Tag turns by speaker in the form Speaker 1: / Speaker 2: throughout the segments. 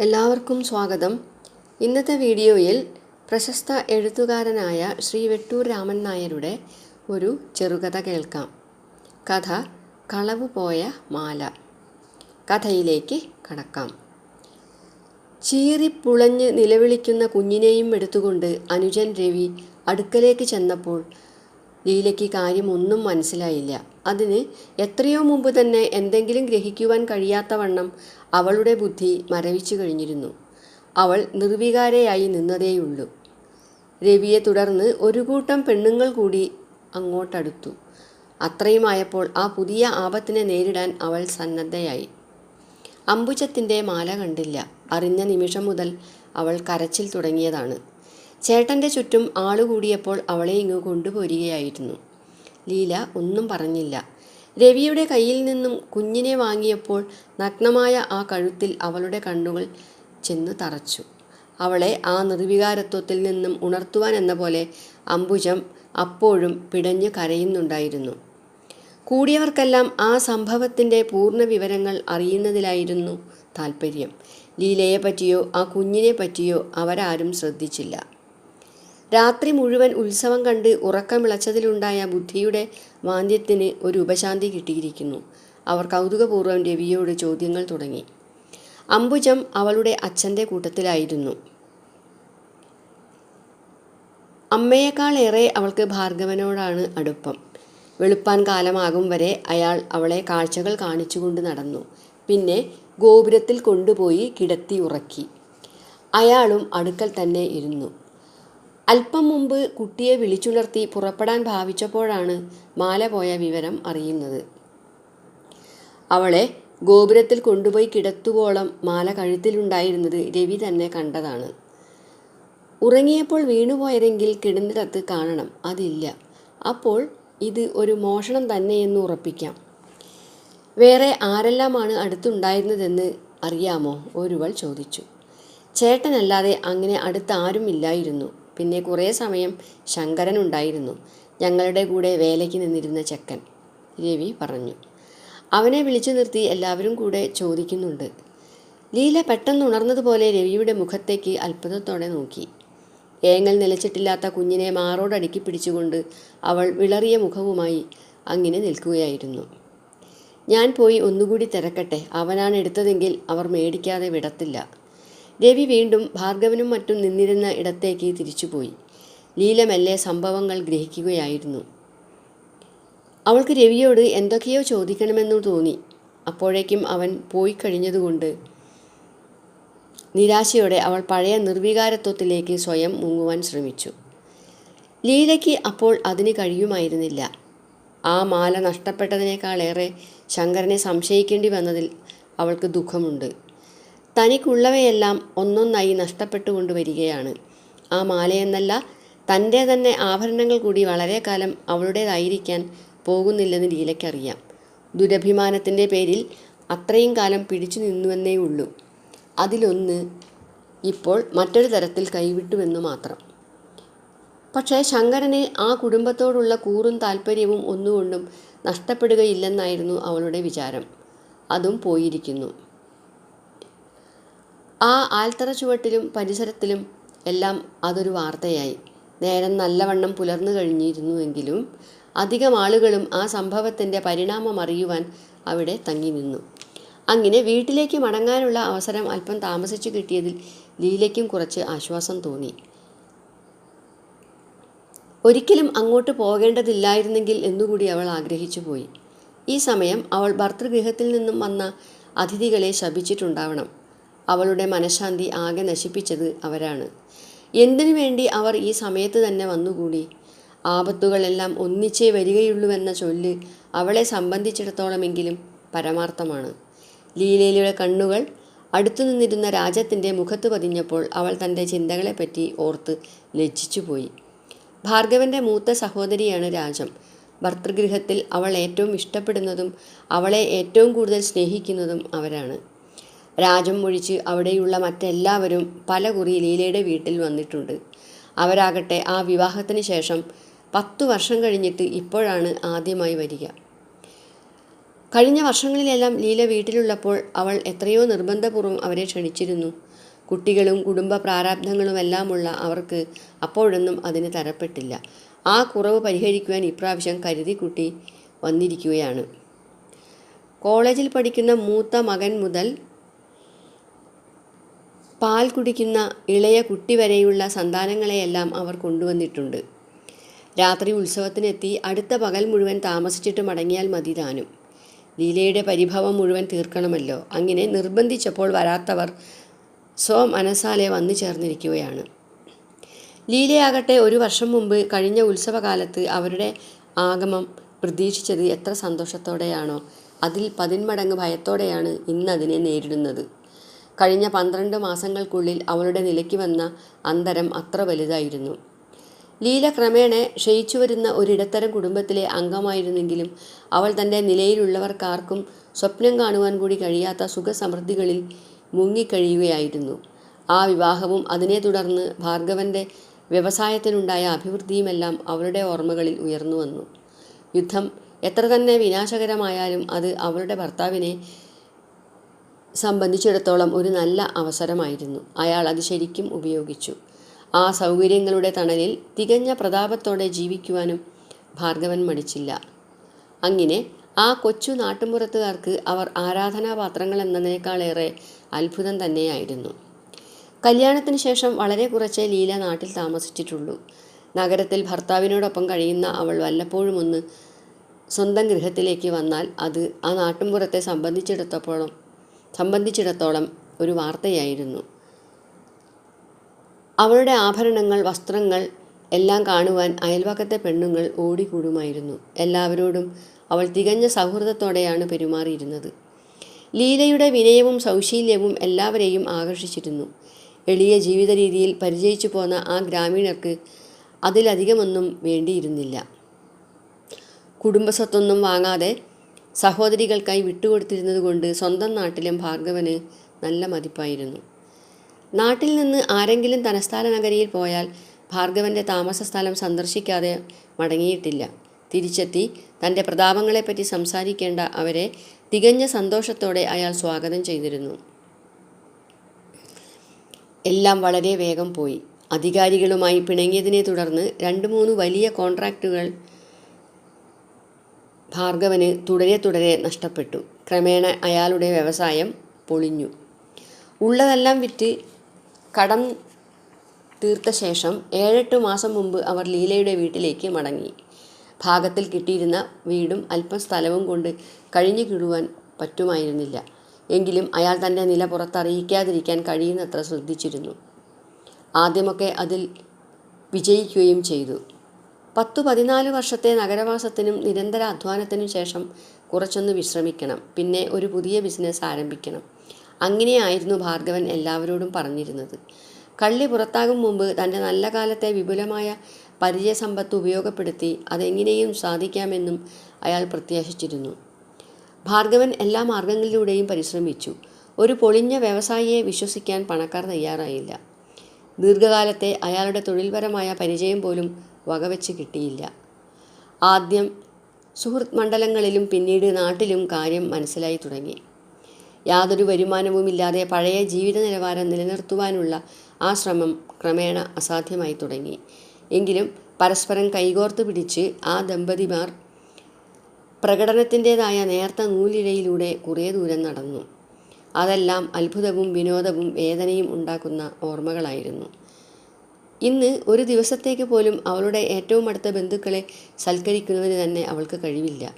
Speaker 1: എല്ലാവർക്കും സ്വാഗതം. ഇന്നത്തെ വീഡിയോയിൽ പ്രശസ്ത എഴുത്തുകാരനായ ശ്രീ വെട്ടൂർ രാമൻ നായരുടെ ഒരു ചെറുകഥ കേൾക്കാം. കഥ കളവുപോയ മാല. കഥയിലേക്ക് കടക്കാം. ചീറിപ്പുളഞ്ഞ് നിലവിളിക്കുന്ന കുഞ്ഞിനെയും എടുത്തുകൊണ്ട് അനുജൻ രവി അടുക്കലേക്ക് ചെന്നപ്പോൾ ലീലയ്ക്ക് കാര്യമൊന്നും മനസ്സിലായില്ല. അതിന് എത്രയോ മുമ്പ് തന്നെ എന്തെങ്കിലും ഗ്രഹിക്കുവാൻ കഴിയാത്തവണ്ണം അവളുടെ ബുദ്ധി മരവിച്ചു കഴിഞ്ഞിരുന്നു. അവൾ നിർവികാരയായി നിന്നതേയുള്ളൂ. രവിയെ തുടർന്ന് ഒരു കൂട്ടം പെണ്ണുങ്ങൾ കൂടി അങ്ങോട്ടടുത്തു. അത്രയുമായപ്പോൾ ആ പുതിയ ആപത്തിനെ നേരിടാൻ അവൾ സന്നദ്ധയായി. അമ്പുജത്തിന്റെ മാല കണ്ടില്ല. അറിഞ്ഞ നിമിഷം മുതൽ അവൾ കരച്ചിൽ തുടങ്ങിയതാണ്. ചേട്ടന്റെ ചുറ്റും ആളുകൂടിയപ്പോൾ അവളെ ഇങ്ങ് കൊണ്ടുപോരുകയായിരുന്നു. ലീല ഒന്നും പറഞ്ഞില്ല. രവിയുടെ കയ്യിൽ നിന്നും കുഞ്ഞിനെ വാങ്ങിയപ്പോൾ നഗ്നമായ ആ കഴുത്തിൽ അവളുടെ കണ്ണുകൾ ചെന്ന് തറച്ചു. അവളെ ആ നിർവികാരത്വത്തിൽ നിന്നും ഉണർത്തുവാൻ എന്ന പോലെ അംബുജം അപ്പോഴും പിടഞ്ഞു കരയുന്നുണ്ടായിരുന്നു. കൂടിയവർക്കെല്ലാം ആ സംഭവത്തിന്റെ പൂർണ വിവരങ്ങൾ അറിയുന്നതിലായിരുന്നു താൽപ്പര്യം ലീലയെ പറ്റിയോ ആ കുഞ്ഞിനെ പറ്റിയോ അവരാരും ശ്രദ്ധിച്ചില്ല. രാത്രി മുഴുവൻ ഉത്സവം കണ്ട് ഉറക്കമിളച്ചതിലുണ്ടായ ബുദ്ധിയുടെ വാന്ദ്യത്തിന് ഒരു ഉപശാന്തി കിട്ടിയിരിക്കുന്നു. അവർ കൗതുകപൂർവം രവിയോട് ചോദ്യങ്ങൾ തുടങ്ങി. അംബുജം അവളുടെ അച്ഛന്റെ കൂട്ടത്തിലായിരുന്നു. അമ്മയേക്കാളേറെ അവൾക്ക് ഭാർഗവനോടാണ് അടുപ്പം. വെളുപ്പാൻ കാലമാകും വരെ അയാൾ അവളെ കാഴ്ചകൾ കാണിച്ചുകൊണ്ട് നടന്നു. പിന്നെ ഗോപുരത്തിൽ കൊണ്ടുപോയി കിടത്തി ഉറക്കി. അയാളും അടുക്കൽ തന്നെ ഇരുന്നു. അല്പം മുമ്പ് കുട്ടിയെ വിളിച്ചുണർത്തി പുറപ്പെടാൻ ഭാവിച്ചപ്പോഴാണ് മാല പോയ വിവരം അറിയുന്നത്. അവളെ ഗോപുരത്തിൽ കൊണ്ടുപോയി കിടത്തുവോളം മാല കഴുത്തിലുണ്ടായിരുന്നത് രവി തന്നെ കണ്ടതാണ്. ഉറങ്ങിയപ്പോൾ വീണുപോയതെങ്കിൽ കിടന്നിടത്ത് കാണണം അതില്ല. അപ്പോൾ ഇത് ഒരു മോഷണം തന്നെയെന്ന് ഉറപ്പിക്കാം. വേറെ ആരെല്ലാമാണ് അടുത്തുണ്ടായിരുന്നതെന്ന് അറിയാമോ? ഒരുവൾ ചോദിച്ചു. ചേട്ടനല്ലാതെ അങ്ങനെ അടുത്താരും ഇല്ലായിരുന്നു പിന്നെ കുറേ സമയം ശങ്കരൻ ഉണ്ടായിരുന്നു. ഞങ്ങളുടെ കൂടെ വേലയ്ക്ക് നിന്നിരുന്ന ചെക്കൻ രവി പറഞ്ഞു. അവനെ വിളിച്ചു നിർത്തി എല്ലാവരും കൂടെ ചോദിക്കുന്നുണ്ട്. ലീല പെട്ടെന്ന് ഉണർന്നതുപോലെ രവിയുടെ മുഖത്തേക്ക് അത്ഭുതത്തോടെ നോക്കി. ഏങ്ങൽ നിലച്ചിട്ടില്ലാത്ത കുഞ്ഞിനെ മാറോടടുക്കി പിടിച്ചുകൊണ്ട് അവൾ വിളറിയ മുഖവുമായി അങ്ങനെ നിൽക്കുകയായിരുന്നു. ഞാൻ പോയി ഒന്നുകൂടി തിരക്കട്ടെ. അവനാണ് എടുത്തതെങ്കിൽ അവർ മേടിക്കാതെ വിടത്തില്ല. രവി വീണ്ടും ഭാർഗവനും മറ്റും നിന്നിരുന്ന ഇടത്തേക്ക് തിരിച്ചുപോയി. ലീലമെല്ലെ സംഭവങ്ങൾ ഗ്രഹിക്കുകയായിരുന്നു. അവൾക്ക് രവിയോട് എന്തൊക്കെയോ ചോദിക്കണമെന്നു തോന്നി. അപ്പോഴേക്കും അവൻ പോയി കഴിഞ്ഞതുകൊണ്ട് നിരാശയോടെ അവൾ പഴയ നിർവികാരത്വത്തിലേക്ക് സ്വയം മുങ്ങുവാൻ ശ്രമിച്ചു. ലീലയ്ക്ക് അപ്പോൾ അതിന് കഴിയുമായിരുന്നില്ല. ആ മാല നഷ്ടപ്പെട്ടതിനേക്കാളേറെ ശങ്കരനെ സംശയിക്കേണ്ടി വന്നതിൽ അവൾക്ക് ദുഃഖമുണ്ട്. തനിക്കുള്ളവയെല്ലാം ഒന്നൊന്നായി നഷ്ടപ്പെട്ടു വരികയാണ് ആ മാലയെന്നല്ല തന്റെ തന്നെ ആഭരണങ്ങൾ കൂടി വളരെ കാലം അവളുടേതായിരിക്കാൻ പോകുന്നില്ലെന്ന് ലീലയ്ക്കറിയാം. ദുരഭിമാനത്തിന്റെ പേരിൽ അത്രയും കാലം പിടിച്ചു നിന്നുവെന്നേ ഉള്ളൂ. അതിലൊന്ന് ഇപ്പോൾ മറ്റൊരു തരത്തിൽ കൈവിട്ടുവെന്നു മാത്രം. പക്ഷേ ശങ്കരനെ ആ കുടുംബത്തോടുള്ള കൂറും താല്പര്യവും ഒന്നുകൊണ്ടും നഷ്ടപ്പെടുകയില്ലെന്നായിരുന്നു അവളുടെ വിചാരം. അതും പോയിരിക്കുന്നു. ആ ആൽത്തറ ചുവട്ടിലും പരിസരത്തിലും എല്ലാം അതൊരു വാർത്തയായി. നേരം നല്ലവണ്ണം പുലർന്നു കഴിഞ്ഞിരുന്നുവെങ്കിലും അധികം ആളുകളും ആ സംഭവത്തിന്റെ പരിണാമം അറിയുവാൻ അവിടെ തങ്ങി നിന്നു. അങ്ങനെ വീട്ടിലേക്ക് മടങ്ങാനുള്ള അവസരം അല്പം താമസിച്ചു കിട്ടിയതിൽ ലീലയ്ക്കും കുറച്ച് ആശ്വാസം തോന്നി. ഒരിക്കലും അങ്ങോട്ട് പോകേണ്ടതില്ലായിരുന്നെങ്കിൽ എന്നുകൂടി അവൾ ആഗ്രഹിച്ചു പോയി. ഈ സമയം അവൾ ഭർത്തൃഗൃഹത്തിൽ നിന്നും വന്ന അതിഥികളെ ശപിച്ചിട്ടുണ്ടാവണം. അവളുടെ മനഃശാന്തി ആകെ നശിപ്പിച്ചത് അവരാണ്. എന്തിനു വേണ്ടി അവർ ഈ സമയത്ത് തന്നെ വന്നുകൂടി? ആപത്തുകളെല്ലാം ഒന്നിച്ചേ വരികയുള്ളൂവെന്ന ചൊല്ല് അവളെ സംബന്ധിച്ചിടത്തോളമെങ്കിലും പരമാർത്ഥമാണ്. ലീലയിലെ കണ്ണുകൾ അടുത്തു നിന്നിരുന്ന രാജത്തിന്റെ മുഖത്ത് പതിഞ്ഞപ്പോൾ അവൾ തന്റെ ചിന്തകളെപ്പറ്റി ഓർത്ത് ലജ്ജിച്ചുപോയി. ഭാർഗവന്റെ മൂത്ത സഹോദരിയാണ് രാജം. ഭർത്തൃഗൃഹത്തിൽ അവൾ ഏറ്റവും ഇഷ്ടപ്പെടുന്നതും അവളെ ഏറ്റവും കൂടുതൽ സ്നേഹിക്കുന്നതും അവരാണ്. രാജം ഒഴിച്ച് അവിടെയുള്ള മറ്റെല്ലാവരും പല കുറി ലീലയുടെ വീട്ടിൽ വന്നിട്ടുണ്ട്. അവരാകട്ടെ ആ വിവാഹത്തിന് ശേഷം പത്തു വർഷം കഴിഞ്ഞിട്ട് ഇപ്പോഴാണ് ആദ്യമായി വരിക. കഴിഞ്ഞ വർഷങ്ങളിലെല്ലാം ലീല വീട്ടിലുള്ളപ്പോൾ അവൾ എത്രയോ നിർബന്ധപൂർവം അവരെ ക്ഷണിച്ചിരുന്നു. കുട്ടികളും കുടുംബ പ്രാരാബ്ധങ്ങളുമെല്ലാമുള്ള അവർക്ക് അപ്പോഴൊന്നും അതിന് തരപ്പെട്ടില്ല. ആ കുറവ് പരിഹരിക്കുവാൻ ഇപ്രാവശ്യം കരുതിക്കുട്ടി വന്നിരിക്കുകയാണ്. കോളേജിൽ പഠിക്കുന്ന മൂത്ത മകൻ മുതൽ പാൽ കുടിക്കുന്ന ഇളയ കുട്ടി വരെയുള്ള സന്താനങ്ങളെയെല്ലാം അവർ കൊണ്ടുവന്നിട്ടുണ്ട്. രാത്രി ഉത്സവത്തിനെത്തി അടുത്ത പകൽ മുഴുവൻ താമസിച്ചിട്ട് മടങ്ങിയാൽ മതി താനും. ലീലയുടെ പരിഭവം മുഴുവൻ തീർക്കണമല്ലോ. അങ്ങനെ നിർബന്ധിച്ചപ്പോൾ വരാത്തവർ സ്വ മനസ്സാലെ വന്നു ചേർന്നിരിക്കുകയാണ്. ലീലയാകട്ടെ ഒരു വർഷം മുമ്പ് കഴിഞ്ഞ ഉത്സവകാലത്ത് അവരുടെ ആഗമം പ്രതീക്ഷിച്ചത് എത്ര സന്തോഷത്തോടെയാണോ. അതിൽ പതിന്മടങ്ങ് ഭയത്തോടെയാണ് ഇന്നതിനെ നേരിടുന്നത്. കഴിഞ്ഞ പന്ത്രണ്ട് മാസങ്ങൾക്കുള്ളിൽ അവളുടെ നിലയ്ക്ക് വന്ന അന്തരം അത്ര വലുതായിരുന്നു. ലീല ക്രമേണ ക്ഷയിച്ചു വരുന്ന ഒരിടത്തരം കുടുംബത്തിലെ അംഗമായിരുന്നെങ്കിലും അവൾ തന്റെ നിലയിലുള്ളവർക്കാർക്കും സ്വപ്നം കാണുവാൻ കൂടി കഴിയാത്ത സുഖസമൃദ്ധികളിൽ മുങ്ങിക്കഴിയുകയായിരുന്നു. ആ വിവാഹവും അതിനെ തുടർന്ന് ഭാർഗവന്റെ വ്യവസായത്തിനുണ്ടായ അഭിവൃദ്ധിയുമെല്ലാം അവളുടെ ഓർമ്മകളിൽ ഉയർന്നു വന്നു യുദ്ധം എത്ര തന്നെ വിനാശകരമായാലും അത് അവളുടെ ഭർത്താവിനെ സംബന്ധിച്ചിടത്തോളം ഒരു നല്ല അവസരമായിരുന്നു. അയാൾ അത് ശരിക്കും ഉപയോഗിച്ചു. ആ സൗകര്യങ്ങളുടെ തണലിൽ തികഞ്ഞ പ്രതാപത്തോടെ ജീവിക്കുവാനും ഭാർഗവൻ മടിച്ചില്ല. അങ്ങനെ ആ കൊച്ചു നാട്ടുമ്പുറത്തുകാർക്ക് അവർ ആരാധനാപാത്രങ്ങൾ എന്നതിനേക്കാളേറെ അത്ഭുതം തന്നെയായിരുന്നു. കല്യാണത്തിന് ശേഷം വളരെ കുറച്ചേ ലീല നാട്ടിൽ താമസിച്ചിട്ടുള്ളൂ. നഗരത്തിൽ ഭർത്താവിനോടൊപ്പം കഴിയുന്ന അവൾ വല്ലപ്പോഴും ഒന്ന് സ്വന്തം ഗൃഹത്തിലേക്ക് വന്നാൽ അത് ആ നാട്ടുമ്പുറത്തെ സംബന്ധിച്ചിടത്തോളം സംബന്ധിച്ചിടത്തോളം ഒരു വാർത്തയായിരുന്നു. അവളുടെ ആഭരണങ്ങൾ വസ്ത്രങ്ങൾ എല്ലാം കാണുവാൻ അയൽവക്കത്തെ പെണ്ണുങ്ങൾ ഓടിക്കൂടുമായിരുന്നു. എല്ലാവരോടും അവൾ തികഞ്ഞ സൗഹൃദത്തോടെയാണ് പെരുമാറിയിരുന്നത്. ലീലയുടെ വിനയവും സൗശീല്യവും എല്ലാവരെയും ആകർഷിച്ചിരുന്നു. എളിയ ജീവിത രീതിയിൽ പരിചയിച്ചു പോന്ന ആ ഗ്രാമീണർക്ക് അതിലധികമൊന്നും വേണ്ടിയിരുന്നില്ല. കുടുംബസ്വത്തൊന്നും വാങ്ങാതെ സഹോദരികൾക്കായി വിട്ടുകൊടുത്തിരുന്നത് കൊണ്ട് സ്വന്തം നാട്ടിലും ഭാർഗവന് നല്ല മതിപ്പായിരുന്നു. നാട്ടിൽ നിന്ന് ആരെങ്കിലും തലസ്ഥാന നഗരിയിൽ പോയാൽ ഭാർഗവന്റെ താമസ സ്ഥലം സന്ദർശിക്കാതെ മടങ്ങിയിട്ടില്ല. തിരിച്ചെത്തി തന്റെ പ്രതാപങ്ങളെപ്പറ്റി സംസാരിക്കേണ്ട അവരെ തികഞ്ഞ സന്തോഷത്തോടെ അയാൾ സ്വാഗതം ചെയ്തിരുന്നു. എല്ലാം വളരെ വേഗം പോയി. അധികാരികളുമായി പിണങ്ങിയതിനെ തുടർന്ന് രണ്ട് മൂന്ന് വലിയ കോൺട്രാക്റ്റുകൾ ഭാർഗവന് തുടരെ തുടരെ നഷ്ടപ്പെട്ടു. ക്രമേണ അയാളുടെ വ്യവസായം പൊളിഞ്ഞു. ഉള്ളതെല്ലാം വിറ്റ് കടം തീർത്ത ശേഷം ഏഴെട്ട് മാസം മുമ്പ് അവർ ലീലയുടെ വീട്ടിലേക്ക് മടങ്ങി. ഭാഗത്തിൽ കിട്ടിയിരുന്ന വീടും അല്പം സ്ഥലവും കൊണ്ട് കഴിഞ്ഞു കിടുവാൻ പറ്റുമായിരുന്നില്ല. എങ്കിലും അയാൾ തന്റെ നില പുറത്തറിയിക്കാതിരിക്കാൻ കഴിയുന്നത്ര ശ്രദ്ധിച്ചിരുന്നു. ആദ്യമൊക്കെ അതിൽ വിജയിക്കുകയും ചെയ്തു. പത്തു പതിനാല് വർഷത്തെ നഗരവാസത്തിനും നിരന്തര അധ്വാനത്തിനും ശേഷം കുറച്ചൊന്ന് വിശ്രമിക്കണം. പിന്നെ ഒരു പുതിയ ബിസിനസ് ആരംഭിക്കണം. അങ്ങനെയായിരുന്നു ഭാർഗവൻ എല്ലാവരോടും പറഞ്ഞിരുന്നത്. കള്ളി പുറത്താകും മുമ്പ് തന്റെ നല്ല കാലത്തെ വിപുലമായ പരിചയസമ്പത്ത് ഉപയോഗപ്പെടുത്തി അതെങ്ങനെയും സാധിക്കാമെന്നും അയാൾ പ്രത്യാശിച്ചിരുന്നു. ഭാർഗവൻ എല്ലാ മാർഗങ്ങളിലൂടെയും പരിശ്രമിച്ചു. ഒരു പൊളിഞ്ഞ വ്യവസായിയെ വിശ്വസിക്കാൻ പണക്കാർ തയ്യാറായില്ല. ദീർഘകാലത്തെ അയാളുടെ തൊഴിൽപരമായ പരിചയം പോലും വകവെച്ച് കിട്ടിയില്ല. ആദ്യം സുഹൃത്ത് മണ്ഡലങ്ങളിലും പിന്നീട് നാട്ടിലും കാര്യം മനസ്സിലായി തുടങ്ങി. യാതൊരു വരുമാനവുമില്ലാതെ പഴയ ജീവിത നിലവാരം നിലനിർത്തുവാനുള്ള ആ ശ്രമം ക്രമേണ അസാധ്യമായി തുടങ്ങി. എങ്കിലും പരസ്പരം കൈകോർത്ത് പിടിച്ച് ആ ദമ്പതിമാർ പ്രകടനത്തിന്റെതായ നേർത്ത നൂലിഴയിലൂടെ കുറേ ദൂരം നടന്നു. അതെല്ലാം അത്ഭുതവും വിനോദവും വേദനയും ഉണ്ടാക്കുന്ന ഓർമ്മകളായിരുന്നു. ഇന്ന് ഒരു ദിവസത്തേക്ക് പോലും അവളുടെ ഏറ്റവും അടുത്ത ബന്ധുക്കളെ സൽക്കരിക്കുന്നതിന് തന്നെ അവൾക്ക് കഴിവില്ല.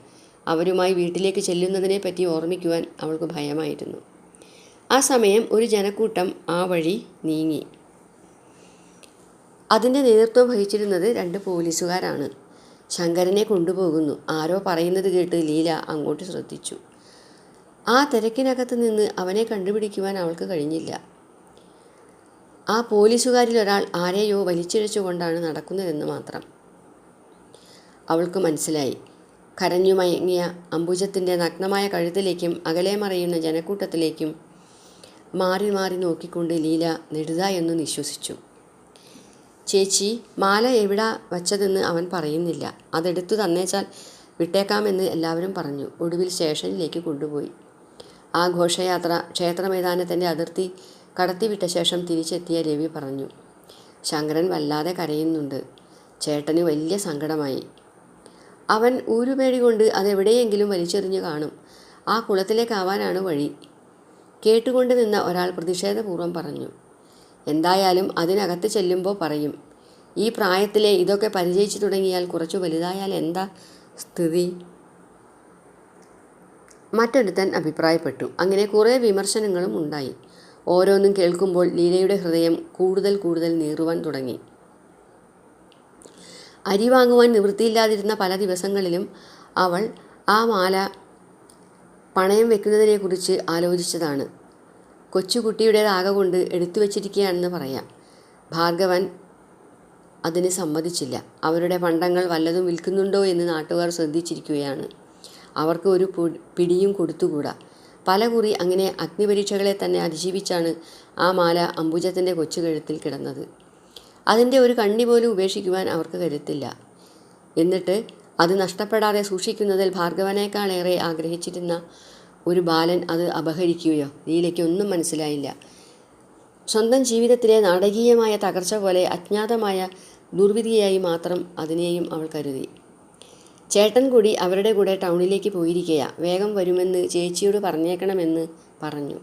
Speaker 1: അവരുമായി വീട്ടിലേക്ക് ചെല്ലുന്നതിനെ പറ്റി ഓർമ്മിക്കുവാൻ അവൾക്ക് ഭയമായിരുന്നു. ആ സമയം ഒരു ജനക്കൂട്ടം ആ വഴി നീങ്ങി. അതിന്റെ നേതൃത്വം വഹിച്ചിരുന്നത് രണ്ട് പോലീസുകാരാണ്. ശങ്കരനെ കൊണ്ടുപോകുന്നു. ആരോ പറയുന്നത് കേട്ട് ലീല അങ്ങോട്ട് ശ്രദ്ധിച്ചു. ആ തിരക്കിനകത്ത് നിന്ന് അവനെ കണ്ടുപിടിക്കുവാൻ അവൾക്ക് കഴിഞ്ഞില്ല. ആ പോലീസുകാരിൽ ഒരാൾ ആരെയോ വലിച്ചിഴച്ചുകൊണ്ടാണ് നടക്കുന്നതെന്ന് മാത്രം. അവൾക്ക് മനസ്സിലായി. കരഞ്ഞു മയങ്ങിയ അംബുജത്തിന്റെ നഗ്നമായ കഴുത്തിലേക്കും അകലെ മറയുന്ന ജനക്കൂട്ടത്തിലേക്കും മാറി മാറി നോക്കിക്കൊണ്ട് ലീല നെടുത എന്ന് നിശ്വസിച്ചു. ചേച്ചി മാല എവിടാ വച്ചതെന്ന് അവൻ പറയുന്നില്ല. അതെടുത്തു തന്നേച്ചാൽ വിട്ടേക്കാമെന്ന് എല്ലാവരും പറഞ്ഞു. ഒടുവിൽ സ്റ്റേഷനിലേക്ക് കൊണ്ടുപോയി. ആ ഘോഷയാത്ര ക്ഷേത്രമൈതാനത്തിന്റെ അതിർത്തി കടത്തിവിട്ട ശേഷം തിരിച്ചെത്തിയ രവി പറഞ്ഞു ശങ്കരൻ വല്ലാതെ കരയുന്നുണ്ട്. ചേട്ടന് വലിയ സങ്കടമായി. അവൻ ഊരുപേടി കൊണ്ട് അതെവിടെയെങ്കിലും വലിച്ചെറിഞ്ഞു കാണും. ആ കുളത്തിലേക്കാവാനാണ് വഴി. കേട്ടുകൊണ്ട് നിന്ന ഒരാൾ പ്രതിഷേധപൂർവം പറഞ്ഞു എന്തായാലും അതിനകത്ത് ചെല്ലുമ്പോൾ പറയും. ഈ പ്രായത്തിലെ ഇതൊക്കെ പരിചയിച്ചു തുടങ്ങിയാൽ കുറച്ചു വലുതായാൽ എന്താ സ്ഥിതി? മറ്റൊരുത്തൻ അഭിപ്രായപ്പെട്ടു. അങ്ങനെ കുറേ വിമർശനങ്ങളും ഉണ്ടായി. ഓരോന്നും കേൾക്കുമ്പോൾ ലീലയുടെ ഹൃദയം കൂടുതൽ കൂടുതൽ നീറുവാൻ തുടങ്ങി. അരി വാങ്ങുവാൻ നിവൃത്തിയില്ലാതിരുന്ന പല ദിവസങ്ങളിലും അവൾ ആ മാല പണയം വെക്കുന്നതിനെക്കുറിച്ച് ആലോചിച്ചതാണ്. കൊച്ചുകുട്ടിയുടേതാകെ കൊണ്ട് എടുത്തു വച്ചിരിക്കുകയാണെന്ന് പറയാം. ഭാർഗവൻ അതിന് സമ്മതിച്ചില്ല. അവരുടെ പണ്ടങ്ങൾ വല്ലതും വിൽക്കുന്നുണ്ടോ എന്ന് നാട്ടുകാർ ശ്രദ്ധിച്ചിരിക്കുകയാണ്. അവർക്ക് ഒരു പിടിയും കൊടുത്തുകൂടാ. പലകുറി അങ്ങനെ അഗ്നിപരീക്ഷകളെ തന്നെ അതിജീവിച്ചാണ് ആ മാല അംബുജത്തിന്റെ കൊച്ചുകഴുത്തിൽ കിടന്നത്. അതിന്റെ ഒരു കണ്ണി പോലും ഉപേക്ഷിക്കുവാൻ അവർക്ക് കരുത്തില്ല. എന്നിട്ട് അത് നഷ്ടപ്പെടാതെ സൂക്ഷിക്കുന്നതിൽ ഭാർഗവനേക്കാളേറെ ആഗ്രഹിച്ചിരുന്ന ഒരു ബാലൻ അത് അപഹരിക്കുകയോ ലീലയ്ക്കൊന്നും മനസ്സിലായില്ല. സ്വന്തം ജീവിതത്തിലെ നാടകീയമായ തകർച്ച പോലെ അജ്ഞാതമായ ദുർവിധിയായി മാത്രം അതിനെയും അവൾ കരുതി. ചേട്ടൻ കൂടി അവരുടെ കൂടെ ടൗണിലേക്ക് പോയിരിക്കുക വേഗം വരുമെന്ന് ചേച്ചിയോട് പറഞ്ഞേക്കണമെന്ന് പറഞ്ഞു.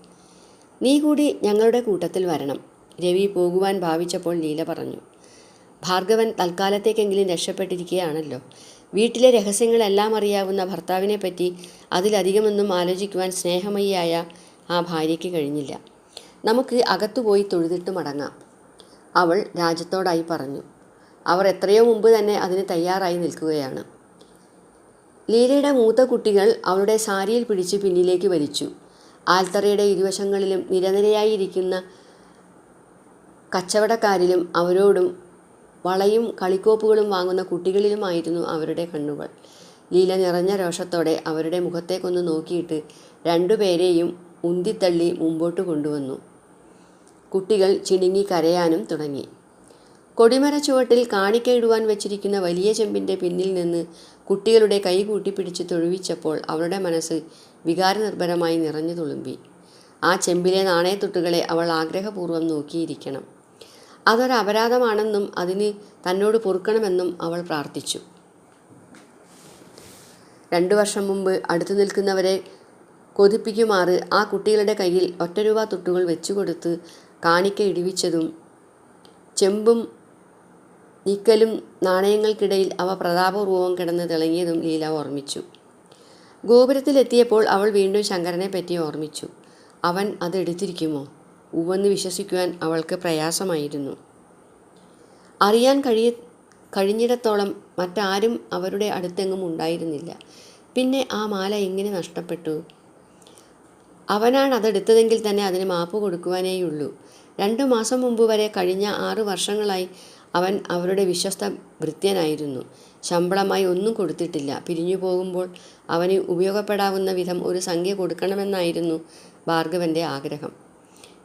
Speaker 1: നീ കൂടി ഞങ്ങളുടെ കൂട്ടത്തിൽ വരണം. രവി പോകുവാൻ ഭാവിച്ചപ്പോൾ ലീല പറഞ്ഞു. ഭാർഗവൻ തൽക്കാലത്തേക്കെങ്കിലും രക്ഷപ്പെട്ടിരിക്കുകയാണല്ലോ വീട്ടിലെ രഹസ്യങ്ങളെല്ലാം അറിയാവുന്ന ഭർത്താവിനെ പറ്റി അതിലധികമൊന്നും ആലോചിക്കുവാൻ സ്നേഹമയിയായ ആ ഭാര്യയ്ക്ക് കഴിഞ്ഞില്ല. നമുക്ക് അകത്തുപോയി തൊഴുതിട്ട് മടങ്ങാം. അവൾ രാജ്യത്തോടായി പറഞ്ഞു. അവർ എത്രയോ മുമ്പ് തന്നെ അതിന് തയ്യാറായി നിൽക്കുകയാണ്. ലീലയുടെ മൂത്ത കുട്ടികൾ അവളുടെ സാരിയിൽ പിടിച്ച് പിന്നിലേക്ക് വലിച്ചു. ആൽത്തറയുടെ ഇരുവശങ്ങളിലും നിരനിരയായിരിക്കുന്ന കച്ചവടക്കാരിലും അവരോടും വളയും കളിക്കോപ്പുകളും വാങ്ങുന്ന കുട്ടികളിലുമായിരുന്നു അവരുടെ കണ്ണുകൾ. ലീല നിറഞ്ഞ രോഷത്തോടെ അവരുടെ മുഖത്തേക്കൊന്ന് നോക്കിയിട്ട് രണ്ടുപേരെയും ഉന്തിത്തള്ളി മുമ്പോട്ട് കൊണ്ടുവന്നു. കുട്ടികൾ ചിണുങ്ങി കരയാനും തുടങ്ങി. കൊടിമര ചുവട്ടിൽ കാണിക്കയിടുവാൻ വെച്ചിരിക്കുന്ന വലിയ ചെമ്പിന്റെ പിന്നിൽ നിന്ന് കുട്ടികളുടെ കൈകൂട്ടി കൂട്ടിപ്പിടിച്ച് തൊഴുവിച്ചപ്പോൾ അവളുടെ മനസ്സ് വികാരനിർഭരമായി നിറഞ്ഞു തുളുമ്പി. ആ ചെമ്പിലെ നാണയത്തുട്ടുകളെ അവൾ ആഗ്രഹപൂർവം നോക്കിയിരിക്കണം. അതൊരു അപരാധമാണെന്നും അതിന് തന്നോട് പൊറുക്കണമെന്നും അവൾ പ്രാർത്ഥിച്ചു. രണ്ടു വർഷം മുമ്പ് അടുത്തു നിൽക്കുന്നവരെ കൊതിപ്പിക്കുമാറ് ആ കുട്ടികളുടെ കയ്യിൽ ഒറ്റ രൂപ തുട്ടുകൾ വെച്ചുകൊടുത്ത് കാണിക്ക ഇടിവിച്ചതും ചെമ്പും നിക്കലും നാണയങ്ങൾക്കിടയിൽ അവ പ്രതാപപൂർവം കിടന്ന് തിളങ്ങിയതും ലീല ഓർമ്മിച്ചു. ഗോപുരത്തിലെത്തിയപ്പോൾ അവൾ വീണ്ടും ശങ്കരനെ പറ്റി ഓർമ്മിച്ചു. അവൻ അത് എടുത്തിരിക്കുമോ? ഉവെന്ന് വിശ്വസിക്കുവാൻ അവൾക്ക് പ്രയാസമായിരുന്നു. അറിയാൻ കഴിയ കഴിഞ്ഞിടത്തോളം മറ്റാരും അവരുടെ അടുത്തെങ്ങും ഉണ്ടായിരുന്നില്ല. പിന്നെ ആ മാല എങ്ങനെ നഷ്ടപ്പെട്ടു? അവനാണ് അതെടുത്തതെങ്കിൽ തന്നെ അതിന് മാപ്പ് കൊടുക്കുവാനേയുള്ളൂ. രണ്ടു മാസം മുമ്പ് വരെ കഴിഞ്ഞ ആറു വർഷങ്ങളായി അവൻ അവരുടെ വിശ്വസ്ത ഭൃത്യനായിരുന്നു ശമ്പളമായി ഒന്നും കൊടുത്തിട്ടില്ല. പിരിഞ്ഞു പോകുമ്പോൾ അവന് ഉപയോഗപ്പെടാവുന്ന വിധം ഒരു സംഖ്യ കൊടുക്കണമെന്നായിരുന്നു ഭാർഗവന്റെ ആഗ്രഹം.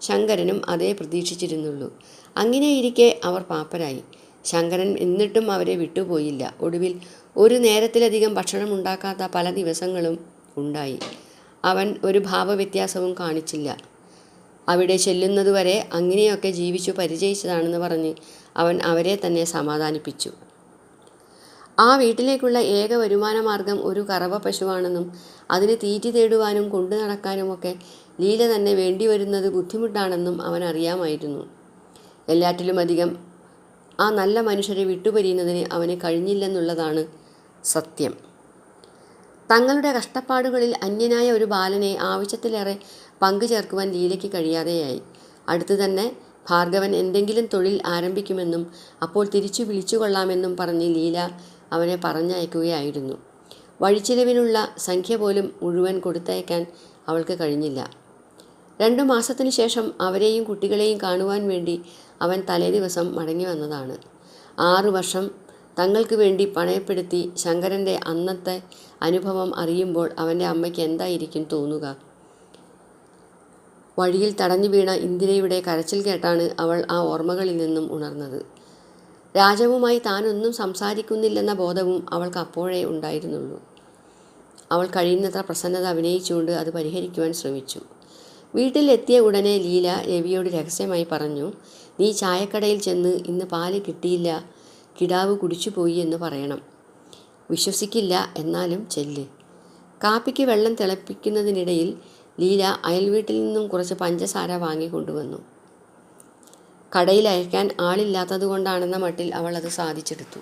Speaker 1: ശങ്കരനും അതേ പ്രതീക്ഷിച്ചിരുന്നുള്ളൂ. അങ്ങനെയിരിക്കെ അവർ പാപ്പരായി. ശങ്കരൻ എന്നിട്ടും അവരെ വിട്ടുപോയില്ല. ഒടുവിൽ ഒരു നേരത്തിലധികം ഭക്ഷണം ഉണ്ടാക്കാത്ത പല ദിവസങ്ങളും ഉണ്ടായി. അവൻ ഒരു ഭാവവ്യത്യാസവും കാണിച്ചില്ല. അവിടെ ചെല്ലുന്നതുവരെ അങ്ങനെയൊക്കെ ജീവിച്ചു പരിചയിച്ചതാണെന്ന് പറഞ്ഞ് അവൻ അവരെ തന്നെ സമാധാനിപ്പിച്ചു. ആ വീട്ടിലേക്കുള്ള ഏക വരുമാന മാർഗം ഒരു കറവ പശുവാണെന്നും അതിന് തീറ്റി തേടുവാനും കൊണ്ടു നടക്കാനുമൊക്കെ ലീല തന്നെ വേണ്ടിവരുന്നത് ബുദ്ധിമുട്ടാണെന്നും അവൻ അറിയാമായിരുന്നു. എല്ലാറ്റിലുമധികം ആ നല്ല മനുഷ്യരെ വിട്ടുപരിയുന്നതിന് അവന് കഴിഞ്ഞില്ലെന്നുള്ളതാണ് സത്യം. തങ്ങളുടെ കഷ്ടപ്പാടുകളിൽ അന്യനായ ഒരു ബാലനെ ആവശ്യത്തിലേറെ പങ്കു ചേർക്കുവാൻ ലീലയ്ക്ക് കഴിയാതെയായി. അടുത്തു തന്നെ ഭാർഗവൻ എന്തെങ്കിലും തൊഴിൽ ആരംഭിക്കുമെന്നും അപ്പോൾ തിരിച്ചു വിളിച്ചു കൊള്ളാമെന്നും പറഞ്ഞ് ലീല അവനെ പറഞ്ഞയക്കുകയായിരുന്നു. വഴിച്ചിലവിനുള്ള സംഖ്യ പോലും മുഴുവൻ കൊടുത്തയക്കാൻ അവൾക്ക് കഴിഞ്ഞില്ല. രണ്ടു മാസത്തിനു ശേഷം അവരെയും കുട്ടികളെയും കാണുവാൻ വേണ്ടി അവൻ തലേദിവസം മടങ്ങി വന്നതാണ്. ആറു വർഷം തങ്ങൾക്ക് വേണ്ടി പണയപ്പെടുത്തി ശങ്കരന്റെ അന്നത്തെ അനുഭവം അറിയുമ്പോൾ അവന്റെ അമ്മയ്ക്ക് എന്തായിരിക്കും തോന്നുക? വഴിയിൽ തടഞ്ഞു വീണ ഇന്ദിരയുടെ കരച്ചിൽ കേട്ടാണ് അവൾ ആ ഓർമ്മകളിൽ നിന്നും ഉണർന്നത്. രാജവുമായി താനൊന്നും സംസാരിക്കുന്നില്ലെന്ന ബോധവും അവൾക്ക് അപ്പോഴേ ഉണ്ടായിരുന്നുള്ളൂ. അവൾ കഴിയുന്നത്ര പ്രസന്നത അഭിനയിച്ചുകൊണ്ട് അത് പരിഹരിക്കുവാൻ ശ്രമിച്ചു. വീട്ടിലെത്തിയ ഉടനെ ലീല രവിയോട് രഹസ്യമായി പറഞ്ഞു നീ ചായക്കടയിൽ ചെന്ന് ഇന്ന് പാൽ കിട്ടിയില്ല കിടാവ് കുടിച്ചുപോയി എന്ന് പറയണം. വിശ്വസിക്കില്ല എന്നാലും ചെല്ല്. കാപ്പിക്ക് വെള്ളം തിളപ്പിക്കുന്നതിനിടയിൽ ലീല അയൽവീട്ടിൽ നിന്നും കുറച്ച് പഞ്ചസാര വാങ്ങിക്കൊണ്ടുവന്നു കടയിൽ അയക്കാൻ ആളില്ലാത്തതുകൊണ്ടാണെന്ന മട്ടിൽ അവൾ അത് സാധിച്ചെടുത്തു.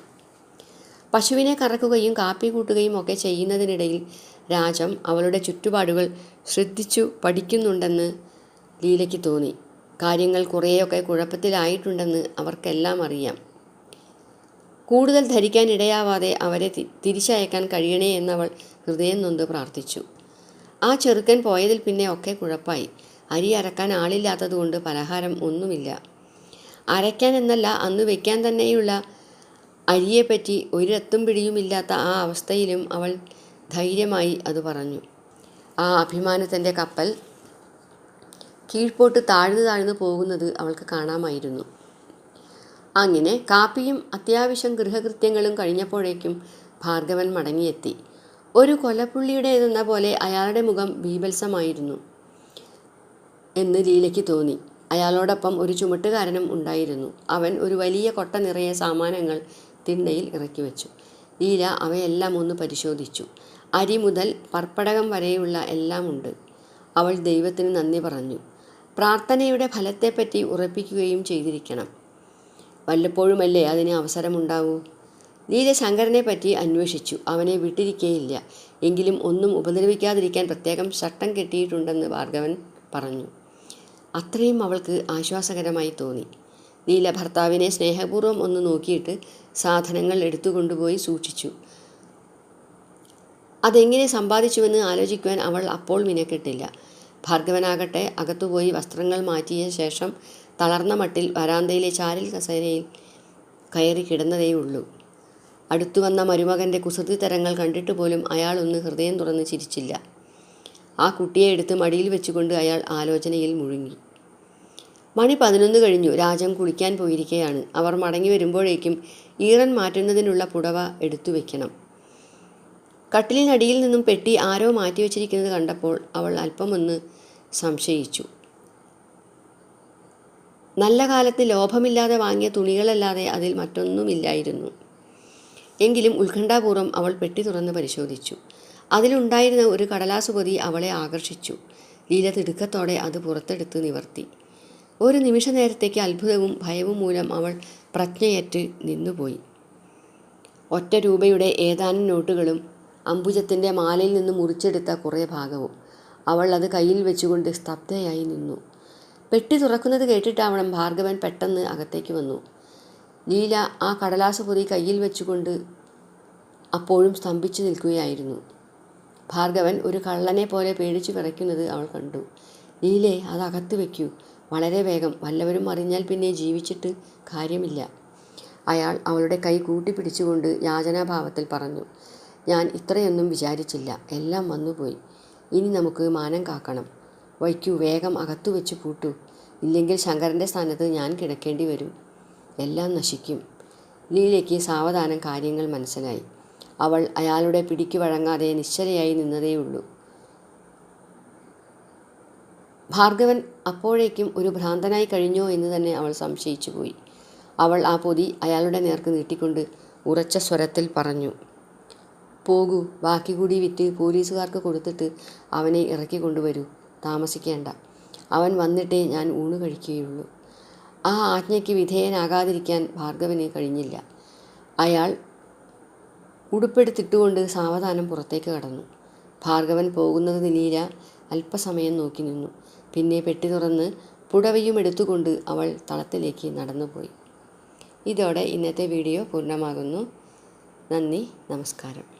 Speaker 1: പശുവിനെ കറക്കുകയും കാപ്പി കൂട്ടുകയും ഒക്കെ ചെയ്യുന്നതിനിടയിൽ രാജം അവളുടെ ചുറ്റുപാടുകൾ ശ്രദ്ധിച്ചു പഠിക്കുന്നുണ്ടെന്ന് ലീലയ്ക്ക് തോന്നി. കാര്യങ്ങൾ കുറേയൊക്കെ കുഴപ്പത്തിലായിട്ടുണ്ടെന്ന് അവർക്കെല്ലാം അറിയാം. കൂടുതൽ ധരിക്കാൻ ഇടയാവാതെ അവരെ തിരിച്ചയക്കാൻ കഴിയണേ എന്നവൾ ഹൃദയം നൊന്ത് പ്രാർത്ഥിച്ചു. ആ ചെറുക്കൻ പോയതിൽ പിന്നെ ഒക്കെ കുഴപ്പമായി അരി അരക്കാൻ ആളില്ലാത്തതുകൊണ്ട് പലഹാരം ഒന്നുമില്ല. അരയ്ക്കാൻ എന്നല്ല അന്ന് വയ്ക്കാൻ തന്നെയുള്ള അരിയെപ്പറ്റി ഒരെത്തും പിടിയുമില്ലാത്ത ആ അവസ്ഥയിലും അവൾ ധൈര്യമായി അത് പറഞ്ഞു. ആ അഭിമാനത്തിന്റെ കപ്പൽ കീഴ്പോട്ട് താഴ്ന്നു താഴ്ന്നു പോകുന്നത് അവൾക്ക് കാണാമായിരുന്നു. അങ്ങനെ കാപ്പിയും അത്യാവശ്യം ഗൃഹകൃത്യങ്ങളും കഴിഞ്ഞപ്പോഴേക്കും ഭാർഗവൻ മടങ്ങിയെത്തി. ഒരു കൊലപ്പുള്ളിയുടേതെന്ന പോലെ അയാളുടെ മുഖം ബീഭത്സമായിരുന്നു എന്ന് ലീലയ്ക്ക് തോന്നി. അയാളോടൊപ്പം ഒരു ചുമട്ടുകാരനും ഉണ്ടായിരുന്നു. അവൻ ഒരു വലിയ കൊട്ട നിറയെ സാമാനങ്ങൾ തിണ്ണയിൽ ഇറക്കി വെച്ചു. ലീല അവയെല്ലാം ഒന്ന് പരിശോധിച്ചു. അരി മുതൽ പർപ്പടകം വരെയുള്ള എല്ലാം ഉണ്ട്. അവൾ ദൈവത്തിന് നന്ദി പറഞ്ഞു. പ്രാർത്ഥനയുടെ ഫലത്തെപ്പറ്റി ഉറപ്പിക്കുകയും ചെയ്തിരിക്കണം. വല്ലപ്പോഴുമല്ലേ അതിന് അവസരമുണ്ടാവൂ? ലീല ശങ്കരനെ പറ്റി അന്വേഷിച്ചു. അവനെ വിട്ടിരിക്കേയില്ല. എങ്കിലും ഒന്നും ഉപദ്രവിക്കാതിരിക്കാൻ പ്രത്യേകം ചട്ടം കെട്ടിയിട്ടുണ്ടെന്ന് ഭാർഗവൻ പറഞ്ഞു. അത്രയും അവൾക്ക് ആശ്വാസകരമായി തോന്നി. നീല ഭർത്താവിനെ സ്നേഹപൂർവം ഒന്ന് നോക്കിയിട്ട് സാധനങ്ങൾ എടുത്തുകൊണ്ടുപോയി സൂക്ഷിച്ചു. അതെങ്ങനെ സമ്പാദിച്ചുവെന്ന് ആലോചിക്കുവാൻ അവൾ അപ്പോൾ മിനക്കെട്ടില്ല. ഭാർഗവനാകട്ടെ അകത്തുപോയി വസ്ത്രങ്ങൾ മാറ്റിയ ശേഷം തളർന്ന മട്ടിൽ വരാന്തയിലെ ചാരൽ കസേരയിൽ കയറി കിടന്നതേയുള്ളൂ. അടുത്തു വന്ന മരുമകന്റെ കുസൃതി തരങ്ങൾ കണ്ടിട്ട് പോലും അയാൾ ഒന്ന് ഹൃദയം തുറന്ന് ചിരിച്ചില്ല. ആ കുട്ടിയെ എടുത്ത് മടിയിൽ വെച്ചുകൊണ്ട് അയാൾ ആലോചനയിൽ മുഴുങ്ങി. മണി പതിനൊന്ന് കഴിഞ്ഞു. രാജൻ കുളിക്കാൻ പോയിരിക്കുകയാണ് അവർ മടങ്ങി വരുമ്പോഴേക്കും ഈറൻ മാറ്റുന്നതിനുള്ള പുടവ എടുത്തു വെക്കണം. കട്ടിലിനടിയിൽ നിന്നും പെട്ടി ആരോ മാറ്റി മാറ്റിവെച്ചിരിക്കുന്നത് കണ്ടപ്പോൾ അവൾ അല്പമൊന്ന് സംശയിച്ചു. നല്ല കാലത്ത് ലോഭമില്ലാതെ വാങ്ങിയ തുണികളല്ലാതെ അതിൽ മറ്റൊന്നുമില്ലായിരുന്നു. എങ്കിലും ഉത്കണ്ഠാപൂർവം അവൾ പെട്ടി തുറന്ന് പരിശോധിച്ചു. അതിലുണ്ടായിരുന്ന ഒരു കടലാസ് പൊതി അവളെ ആകർഷിച്ചു. ലീല തിടുക്കത്തോടെ അത് പുറത്തെടുത്ത് നിവർത്തി. ഒരു നിമിഷ നേരത്തേക്ക് അത്ഭുതവും ഭയവും മൂലം അവൾ പ്രജ്ഞയറ്റ് നിന്നുപോയി. ഒറ്റ രൂപയുടെ ഏതാനും നോട്ടുകളും അംബുജത്തിന്റെ മാലയിൽ നിന്ന് മുറിച്ചെടുത്ത കുറേ ഭാഗവും അവൾ അത് കയ്യിൽ വെച്ചുകൊണ്ട് സ്തബ്ധയായി നിന്നു. പെട്ടി തുറക്കുന്നത് കേട്ടിട്ടാവണം ഭാർഗവൻ പെട്ടെന്ന് അകത്തേക്ക് വന്നു. ലീല ആ കടലാസ് പൊതി കയ്യിൽ വെച്ചുകൊണ്ട് അപ്പോഴും സ്തംഭിച്ചു നിൽക്കുകയായിരുന്നു. ഭാർഗവൻ ഒരു കള്ളനെ പോലെ പേടിച്ചു വിറയ്ക്കുന്നത് അവൾ കണ്ടു. ലീലെ അത് അകത്ത് വയ്ക്കൂ വളരെ വേഗം. വല്ലവരും അറിഞ്ഞാൽ പിന്നെ ജീവിച്ചിട്ട് കാര്യമില്ല. അയാൾ അവളുടെ കൈ കൂട്ടിപ്പിടിച്ചുകൊണ്ട് യാചനാഭാവത്തിൽ പറഞ്ഞു ഞാൻ ഇത്രയൊന്നും വിചാരിച്ചില്ല. എല്ലാം വന്നുപോയി. ഇനി നമുക്ക് മാനം കാക്കണം. വയ്ക്കൂ വേഗം അകത്തു വെച്ച് പൂട്ടു. ഇല്ലെങ്കിൽ ശങ്കരന്റെ സ്ഥാനത്ത് ഞാൻ കിടക്കേണ്ടി വരും. എല്ലാം നശിക്കും. ലീലയ്ക്ക് സാവധാനം കാര്യങ്ങൾ മനസ്സിലായി. അവൾ അയാളുടെ പിടിക്ക് വഴങ്ങാതെ നിശ്ചലയായി നിന്നതേയുള്ളൂ. ഭാർഗവൻ അപ്പോഴേക്കും ഒരു ഭ്രാന്തനായി കഴിഞ്ഞോ എന്ന് തന്നെ അവൾ സംശയിച്ചു പോയി. അവൾ ആ പൊതി അയാളുടെ നേർക്ക് നീട്ടിക്കൊണ്ട് ഉറച്ച സ്വരത്തിൽ പറഞ്ഞു പോകൂ ബാക്കി കൂടി വിറ്റ് പോലീസുകാർക്ക് കൊടുത്തിട്ട് അവനെ ഇറക്കി കൊണ്ടുവരൂ. താമസിക്കേണ്ട. അവൻ വന്നിട്ടേ ഞാൻ ഊണ് കഴിക്കുകയുള്ളൂ. ആ ആജ്ഞയ്ക്ക് വിധേയനാകാതിരിക്കാൻ ഭാർഗവന് കഴിഞ്ഞില്ല. അയാൾ ഉടുപ്പെടുത്തിട്ടുകൊണ്ട് സാവധാനം പുറത്തേക്ക് കടന്നു. ഭാർഗവൻ പോകുന്നത് നിനീര അല്പസമയം നോക്കി നിന്നു. പിന്നെ പെട്ടി തുറന്ന് പുടവയും എടുത്തുകൊണ്ട് അവൾ തളത്തിലേക്ക് നടന്നുപോയി. ഇതോടെ ഇന്നത്തെ വീഡിയോ പൂർണമാകുന്നു. നന്ദി നമസ്കാരം.